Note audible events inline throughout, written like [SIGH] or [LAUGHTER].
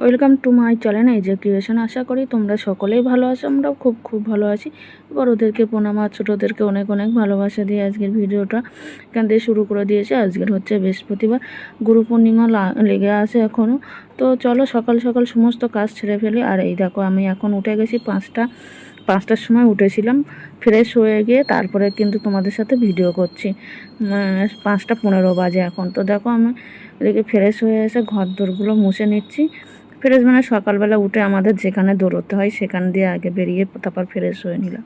Welcome to my channel এই যে creation আশা করি তোমরা সকলেই ভালো আছো, আমরাও খুব খুব ভালো আছি। বড়োদেরকে প্রণাম, আর ছোটোদেরকে অনেক অনেক ভালোবাসা দিয়ে আজকের ভিডিওটা এখান থেকে শুরু করে দিয়েছে। আজকের হচ্ছে বৃহস্পতিবার, গুরু পূর্ণিমা লেগে আছে এখনও তো চলো সকাল সকাল সমস্ত কাজ ছেড়ে ফেলি। আর এই দেখো, আমি এখন উঠে গেছি পাঁচটা, পাঁচটার সময় উঠেছিলাম ফ্রেশ হয়ে গিয়ে তারপরে কিন্তু তোমাদের সাথে ভিডিও করছি। পাঁচটা পনেরো বাজে এখন। তো দেখো, আমি এদিকে ফ্রেশ হয়ে এসে ঘর দোরগুলো মুছে নিচ্ছি। ফ্রেশ মানে সকালবেলা উঠে আমাদের যেখানে দৌড়তে হয় সেখান দিয়ে আগে বেরিয়ে তারপর ফ্রেশ হয়ে নিলাম।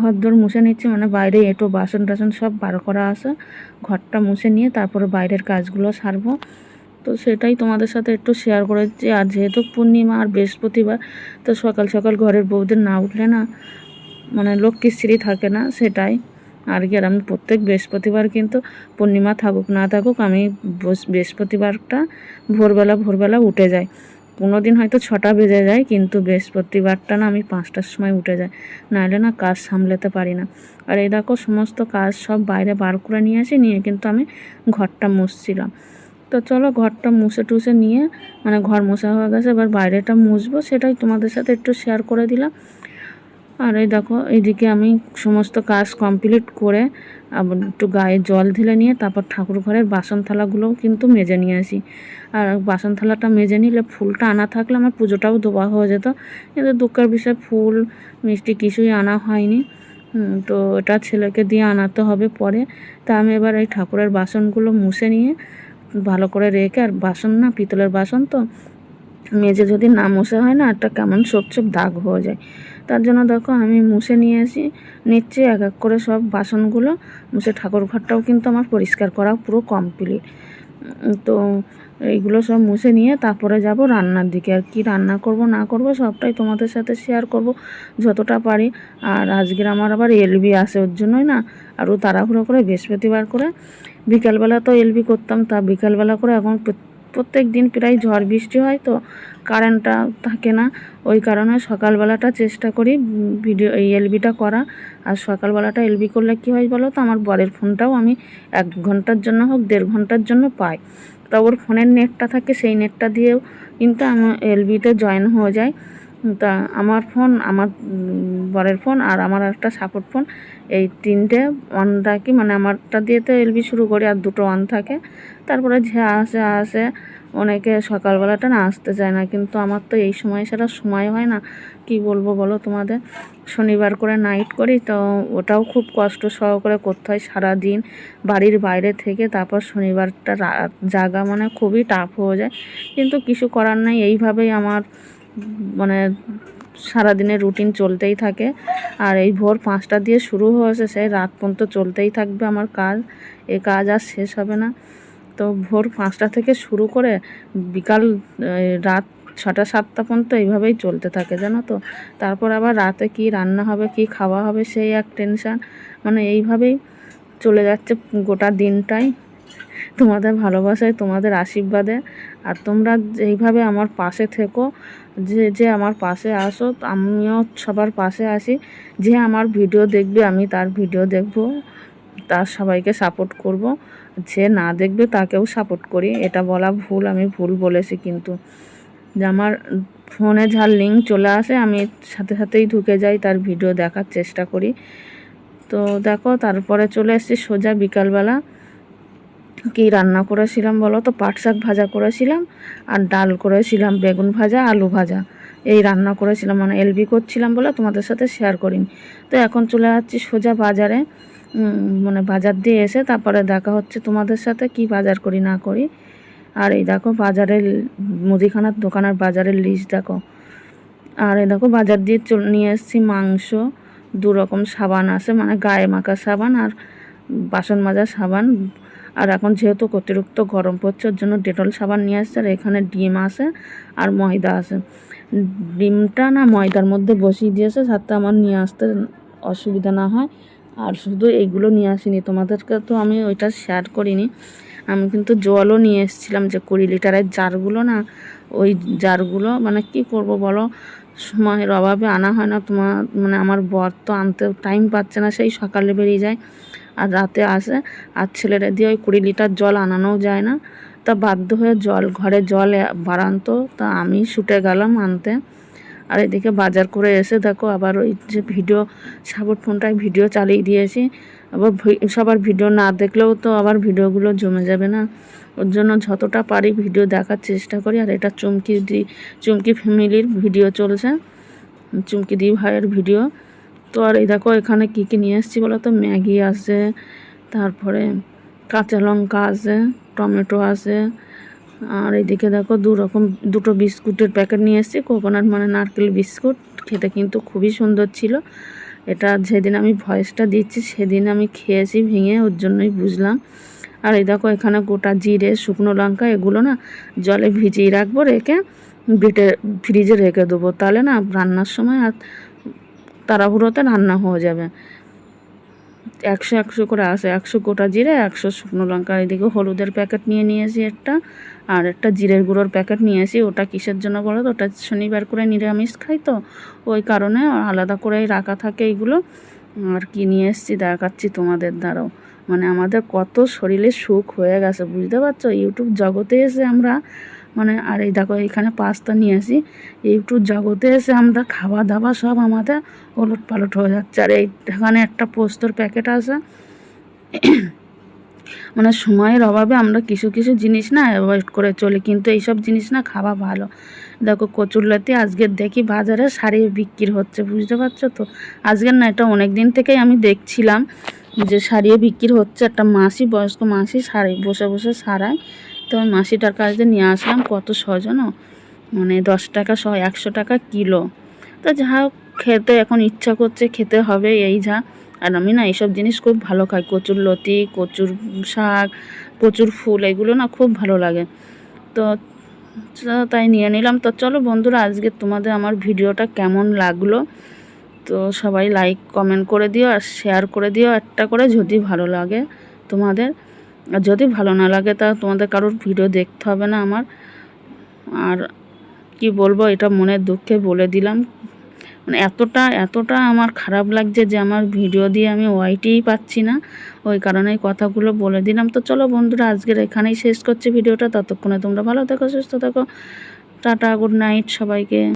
ঘর দোর মুছে নিচ্ছি মানে বাইরে এটো, বাসন টাসন সব বার করা আছে। ঘরটা মুছে নিয়ে তারপরে বাইরের কাজগুলো সারবো। তো সেটাই তোমাদের সাথে একটু শেয়ার করেছি। আর যেহেতু পূর্ণিমা আর বৃহস্পতিবার, তো সকাল সকাল ঘরের বউদের না উঠলে না মানে লক্ষ্মীশ্রী থাকে না, সেটাই। আর কি, আর আমি প্রত্যেক বৃহস্পতিবার কিন্তু পূর্ণিমা থাকুক, না থাকুক, আমি বৃহস্পতিবারটা ভোরবেলা ভোরবেলা উঠে যাই। কোনো দিন হয়তো ছটা বেজে যায়, কিন্তু বৃহস্পতিবারটা না আমি পাঁচটার সময় উঠে যাই। নাহলে না কাজ সামলাতে পারি না। আর এই দেখো, সমস্ত কাজ সব বাইরে বার করে নিয়ে আসি, নিয়ে কিন্তু আমি ঘরটা মুছছিলাম। তো চলো ঘরটা মুছে টুছে নিয়ে মানে ঘর মোছা হয়ে গেছে, এবার বাইরেটা মুছবো, সেটাই তোমাদের সাথে একটু শেয়ার করে দিলাম। আর এই দেখো, এইদিকে আমি সমস্ত কাজ কমপ্লিট করে আবার একটু গায়ে জল ঢেলে নিয়ে তারপর ঠাকুর ঘরের বাসন থালাগুলোও কিন্তু মেজে নিয়ে আসি। আর বাসন থালাটা মেজে নিলে ফুলটা আনা থাকলে আমার পুজোটাও দেওয়া হয়ে যেত। কিন্তু দুঃখের বিষয়, ফুল, মিষ্টি কিছুই আনা হয়নি। তো এটা ছেলেকে দিয়ে আনাতে হবে পরে। তা আমি এবার এই ঠাকুরের বাসনগুলো মুছে নিয়ে ভালো করে রেখে, আর বাসন না, পিতলের বাসন তো মেজে যদি না মুছে হয় না, একটা কেমন ছোপ ছোপ দাগ হয়ে যায়। তার জন্য দেখো আমি মুছে নিয়ে আসি, নিচ্ছি, এক এক করে সব বাসনগুলো। মুছে ঠাকুর ঘরটাও কিন্তু আমার পরিষ্কার করা পুরো কমপ্লিট তো এইগুলো সব মুছে নিয়ে তারপরে যাব রান্নার দিকে। আর কি রান্না করব, না করব, সবটাই তোমাদের সাথে শেয়ার করব যতটা পারি। আর আজকের আমার আবার এলবি আসে ওর জন্যই না, আরও তাড়াহুড়ো করে বৃহস্পতিবার করে। বিকালবেলা তো এলবি করতাম, তা বিকালবেলা করে এখন প্রত্যেক দিন প্রায় ঝড় বৃষ্টি হয় তো কারেন্টটা থাকে না। ওই কারণে সকালবেলাটা চেষ্টা করি ভিডিও এই এলবিটা করা। আর সকালবেলাটা এলবি করলে কী হয় বলো তো? আমার বরের ফোনটাও আমি এক ঘণ্টার জন্য হোক, দেড় ঘণ্টার জন্য পাই। তা ওর ফোনের নেটটা থাকে, সেই নেটটা দিয়েও কিন্তু আমার এলবিতে জয়েন হয়ে যায় তা আমার ফোন, আমার বরের ফোন আর আমার একটা সাপোর্ট ফোন। এই তিনটে অন রাখি মানে আমারটা দিয়ে তো এলবি শুরু করি আর দুটো অন থাকে। তারপরে যে আসে আসে অনেকে সকালবেলাটা না আসতে চায় না, কিন্তু আমার তো এই সময় ছাড়া সময় হয় না। কি বলব বলো তোমাদের? শনিবার করে নাইট করি, তো ওটাও খুব কষ্ট সহকারে করতে হয় সারা দিন বাড়ির বাইরে থেকে তারপর শনিবারটা জাগা মানে খুবই টাফ হয়ে যায়। কিন্তু কিছু করার নাই, এইভাবেই আমার মানে সারাদিনের রুটিন চলতেই থাকে। আর এই ভোর পাঁচটা দিয়ে শুরু হয়েছে, সেই রাত পর্যন্ত চলতেই থাকবে আমার কাজ। এ কাজ আর শেষ হবে না। তো ভোর পাঁচটা থেকে শুরু করে বিকাল রাত ছটা সাতটা পর্যন্ত এইভাবেই চলতে থাকে, জানো তো। তারপর আবার রাতে কি রান্না হবে, কি খাওয়া হবে, সেই এক টেনশান মানে এইভাবেই চলে যাচ্ছে গোটা দিনটাই। তোমাদের ভালোবাসায়, তোমাদের আশীর্বাদে। আর তোমরা এইভাবে আমার পাশে থেকো, যে যে আমার পাশে আসো, আমিও সবার পাশে আসি। যে আমার ভিডিও দেখবে, আমি তার ভিডিও দেখব, তার সবাইকে সাপোর্ট করব। যে না দেখবে, তাকেও সাপোর্ট করি। এটা বলা ভুল, আমি ভুল বলেছি কিন্তু। যে আমার ফোনে যার লিঙ্ক চলে আসে, আমি সাথে সাথেই ঢুকে যাই, তার ভিডিও দেখার চেষ্টা করি। তো দেখো, তারপরে চলে এসেছি সোজা বিকালবেলা। কি রান্না করেছিলাম বলো তো? পাট শাক ভাজা করেছিলাম আর ডাল করেছিলাম, বেগুন ভাজা, আলু ভাজা। এই রান্না করেছিলাম মানে এলবি করছিলাম বলে তোমাদের সাথে শেয়ার করিনি। তো এখন চলে যাচ্ছি সোজা বাজারে। মানে বাজার দিয়ে এসে তারপরে দেখা হচ্ছে তোমাদের সাথে কি বাজার করি, না করি। আর এই দেখো বাজারের মুদিখানার দোকানের বাজারের লিস্ট দেখো। আর এই দেখো বাজার দিয়ে নিয়ে এসেছি মাংস দু রকম সাবান আছে মানে গায়ে মাখা সাবান আর বাসন মাজা সাবান। আর এখন যেহেতু অতিরিক্ত গরম পড়ছে, ওর জন্য ডেটল সাবান নিয়ে আসছে, আর এখানে ডিম আছে আর ময়দা আছে। ডিমটা না ময়দার মধ্যে বসিয়ে দিয়েছে যাতে আমার নিয়ে আসতে অসুবিধা না হয়। আর শুধু এইগুলো নিয়ে আসিনি, তোমাদেরকে তো আমি ওইটা শেয়ার করিনি। আমি কিন্তু জলও নিয়ে এসেছিলাম যে কুড়ি লিটারের জারগুলো না, ওই জারগুলো মানে কি করব বলো? সময়ের অভাবে আনা হয় না, তোমার মানে আমার বর তো আনতে টাইম পাচ্ছে না, সেই সকালে বেরিয়ে যায়। আর রাতে আসে আর ছেলেরা দিয়ে ওই কুড়ি লিটার জল আনানোও যায় না। তা বাধ্য হয়ে জল, ঘরে জল বাড়ানতো। তা আমি ছুটে গেলাম আনতে। আর এদিকে বাজার করে এসে দেখো আবার ওই যে ভিডিও সাবট ফোনটায় ভিডিও চালিয়ে দিয়েছি। আবার সবার ভিডিও না দেখলেও তো আবার ভিডিওগুলো জমে যাবে না। ওর জন্য যতটা পারি ভিডিও দেখার চেষ্টা করি। আর এটা চুমকি দি, চুমকি ফ্যামিলির ভিডিও চলছে। চুমকি দি ভাইয়ের ভিডিও। তো আর এই দেখো, এখানে কী কী নিয়ে এসেছি বলো তো? ম্যাগি আছে, তারপরে কাঁচা লঙ্কা আছে, টমেটো আছে, আর এদিকে দেখো দু রকম, দুটো বিস্কুটের প্যাকেট নিয়ে এসেছি, কোকোনাট মানে নারকেল বিস্কুট, খেতে কিন্তু খুবই সুন্দর ছিল। এটা যেদিন আমি ভয়েসটা দিচ্ছি, সেদিন আমি খেয়েছি, ভেঙে, ওর জন্যই বুঝলাম। আর এই দেখো, এখানে গোটা জিরে, শুকনো লঙ্কা, এগুলো না জলে ভিজিয়ে রাখব, রেখে বেটে ফ্রিজে রেখে দেবো। তাহলে না, রান্নার সময় আর তাড়াহুড়োতে রান্না হয়ে যাবে। একশো একশো করে আসে একশো গোটা জিরে, একশো শুকনো লঙ্কা, এদিকে হলুদের প্যাকেট নিয়ে নিয়েছি একটা, আর একটা জিরের গুঁড়োর প্যাকেট নিয়েছি, ওটা কিসের জন্য বলো তো? ওটা শনিবার করে নিরামিষ খাই তো, ওই কারণে আলাদা করেই রাখা থাকে এইগুলো আর কি নিয়ে এসেছি দেখাচ্ছি তোমাদের দ্বারাও মানে আমাদের কত শরীরে সুখ হয়ে গেছে, বুঝতে পারছ? ইউটিউব জগতে এসে আমরা মানে আর এই দেখো, এখানে পাস্তা নিয়ে আসি। ইউটিউব জগতে এসে আমরা খাওয়া দাওয়া সব আমাদের ওলট পালট হয়ে যাচ্ছে। আর এইখানে একটা পোস্তর প্যাকেট আছে। [CLEARS THROAT] মানে সময়ের অভাবে আমরা কিছু কিছু জিনিস না অ্যাভয়েড করে চলি। কিন্তু এইসব জিনিস না খাওয়া ভালো। দেখো, কচুরলাতি আজকে দেখি বাজারে সারিয়ে বিক্রি হচ্ছে, বুঝতে পারছ তো? আজকের না, এটা অনেক দিন থেকেই আমি দেখছিলাম যে সারিয়ে বিক্রি হচ্ছে। একটা মাসি, বয়স্ক মাসি সারি বসে বসে সারায়। তো মাসিটার কাছে নিয়ে আসলাম, কত সজন মানে দশ টাকা সহ একশো টাকা কিলো। তো যা খেতে এখন ইচ্ছা করছে, খেতে হবে এই যা। আর আমি না এইসব জিনিস খুব ভালো খাই, কচুর লতি, কচুর শাক, কচুর ফুল, এগুলো না খুব ভালো লাগে। তো তাই নিয়ে নিলাম। তো চলো বন্ধুরা, আজকে তোমাদের আমার ভিডিওটা কেমন লাগল? তো সবাই লাইক কমেন্ট করে দিও আর শেয়ার করে দিও। একটা করে যদি ভালো লাগে তোমাদের। আর যদি ভালো না লাগে, তা তোমাদের কারোর ভিডিও দেখতে হবে না আমার। আর কি বলব, এটা মনের দুঃখে বলে দিলাম। মানে এতটা এতটা আমার খারাপ লাগছে যে আমার ভিডিও দিয়ে আমি ওয়াইটিই পাচ্ছি না। ওই কারণে কথাগুলো বলে দিলাম। তো চলো বন্ধুরা, আজকের এখানেই শেষ করছি ভিডিওটা। ততক্ষণে তোমরা ভালো থেকো, সুস্থ থেকো। টাটা, গুড নাইট সবাইকে।